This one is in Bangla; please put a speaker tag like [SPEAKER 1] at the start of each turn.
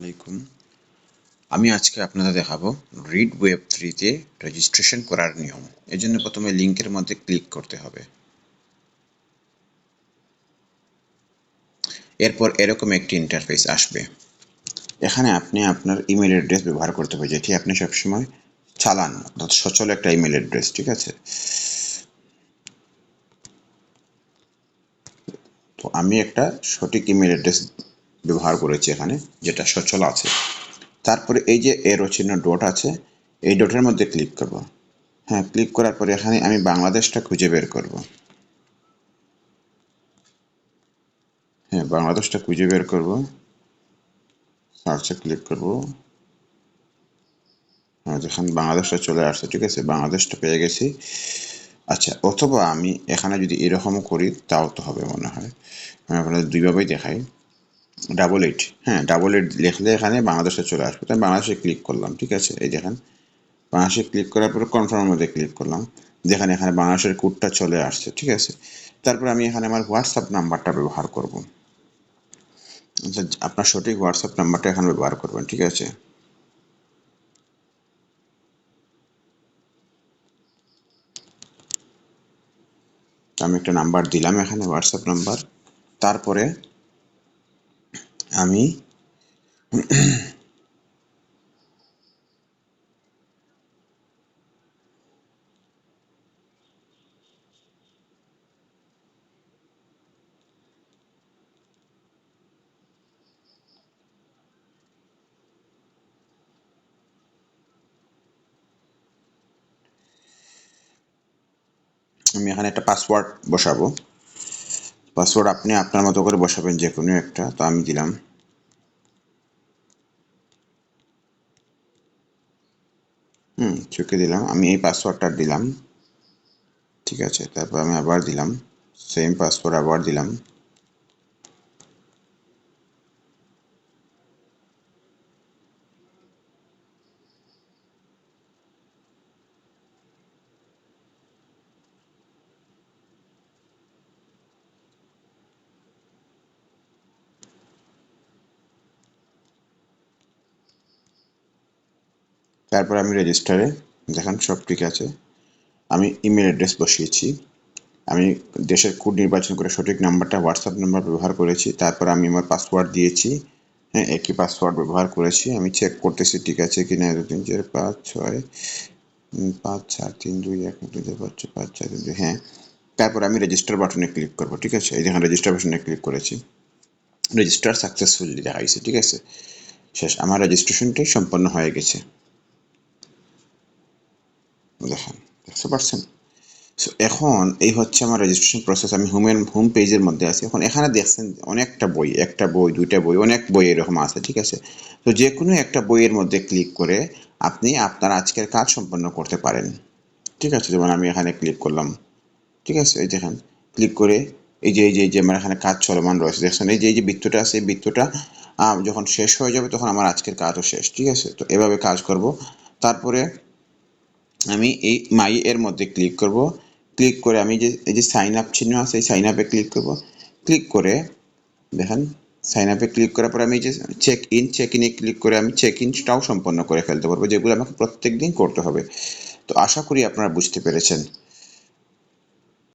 [SPEAKER 1] আলাইকুম। আমি আজকে আপনাদের দেখাবো রিড ওয়েব থ্রিতে রেজিস্ট্রেশন করার নিয়ম। এর জন্য প্রথমে লিঙ্কের মধ্যে ক্লিক করতে হবে। এরপর এরকম একটি ইন্টারফেস আসবে। এখানে আপনি আপনার ইমেল অ্যাড্রেস ব্যবহার করতে হবে, যেটি আপনি সবসময় চালান, অর্থাৎ সচল একটা ইমেল অ্যাড্রেস ঠিক আছে? তো আমি একটা সঠিক ইমেল অ্যাড্রেস ব্যবহার করেছি এখানে, যেটা সচল আছে। তারপরে এই যে এরো চিহ্ন ডট আছে, এই ডটের মধ্যে ক্লিক করব। হ্যাঁ ক্লিক করার পরে এখানে আমি বাংলাদেশটা খুঁজে বের করব। হ্যাঁ বাংলাদেশটা খুঁজে বের করব। সার্চে ক্লিক করব। হ্যাঁ যেখানে বাংলাদেশটা চলে আসছে, ঠিক আছে, বাংলাদেশটা পেয়ে গেছি। আচ্ছা অথবা আমি এখানে যদি এরকম করি, তাও তো হবে মনে হয়। আমি আপনাদের দুইভাবেই দেখাই। ডাবল এইট হ্যাঁ ডাবল এইট লিখলে এখানে বাংলাদেশে চলে আসবে। তাই বাংলাদেশে ক্লিক করলাম, ঠিক আছে? এই দেখেন, বাংলাদেশে ক্লিক করার পরে কনফার্মের মধ্যে ক্লিক করলাম। দেখেন এখানে বাংলাদেশের কোডটা চলে আসছে, ঠিক আছে? তারপর আমি এখানে আমার হোয়াটসঅ্যাপ নাম্বারটা ব্যবহার করব। আচ্ছা আপনার সঠিক হোয়াটসঅ্যাপ নাম্বারটা এখানে ব্যবহার করবেন, ঠিক আছে? আমি একটা নাম্বার দিলাম এখানে হোয়াটসঅ্যাপ নাম্বার তারপরে আমি আমি এখানে একটা পাসওয়ার্ড বসাবো। পাসওয়ার্ড আপনি আপনার মতো করে বসাবেন যে কোনো একটা, তো আমি দিলাম। হুম চোখে দিলাম। আমি এই পাসওয়ার্ডটা দিলাম। ঠিক আছে, তারপর আমি আবার দিলাম। সেম পাসওয়ার্ড আবার দিলাম। তারপর আমি রেজিস্টারে দেখেন সব ঠিক আছে। আমি ইমেল অ্যাড্রেস বসিয়েছি। আমি দেশের কোড নির্বাচন করে সঠিক নাম্বারটা হোয়াটসঅ্যাপ নাম্বার ব্যবহার করেছি। তারপর আমি আমার পাসওয়ার্ড দিয়েছি। হ্যাঁ একই পাসওয়ার্ড ব্যবহার করেছি। আমি চেক করতেছি ঠিক আছে কি না তিন চার পাঁচ, ছয় পাঁচ চার তিন, দুই, এক, দুই চার, পাঁচ, ছয় পাঁচ চার তিন দুই হ্যাঁ। তারপর আমি রেজিস্টার বাটনে ক্লিক করব, ঠিক আছে? এই দেখেন রেজিস্টার বাটনে ক্লিক করেছি। রেজিস্টার সাকসেসফুলি দেখাইছে ঠিক আছে? শেষ, আমার রেজিস্ট্রেশনটাই সম্পন্ন হয়ে গেছে। দেখেন, দেখতে পাচ্ছেন? সো এখন এই হচ্ছে আমার রেজিস্ট্রেশন প্রসেস আমি হোমের হোম পেজের মধ্যে আছি। এখন এখানে দেখছেন অনেকটা বই, একটা বই, দুইটা বই, অনেক বই এরকম আছে, ঠিক আছে? তো যে কোনো একটা বইয়ের মধ্যে ক্লিক করে আপনি আপনার আজকের কাজ সম্পন্ন করতে পারেন। ঠিক আছে? যেমন আমি এখানে ক্লিক করলাম। ঠিক আছে? এই দেখেন ক্লিক করে এই যে এই যে এই যে আমার এখানে কাজ চলমান রয়েছে, দেখছেন? এই যে এই যে বৃত্তটা আছে, এই বৃত্তটা যখন শেষ হয়ে যাবে তখন আমার আজকের কাজও শেষ, ঠিক আছে? তো এভাবে কাজ করব। তারপরে আমি এই মাই এর মধ্যে ক্লিক করব। ক্লিক করে আমি যে, এই যে সাইন আপ চিহ্ন আছে, এই সাইন আপে ক্লিক করব। ক্লিক করে, দেখেন সাইন আপে ক্লিক করার পর আমি যে চেক ইন চেক ইনে ক্লিক করে আমি চেক ইনটাও সম্পন্ন করে ফেলতে পারব, যেগুলো আমাকে প্রত্যেক দিন করতে হবে। তো আশা করি আপনারা বুঝতে পেরেছেন।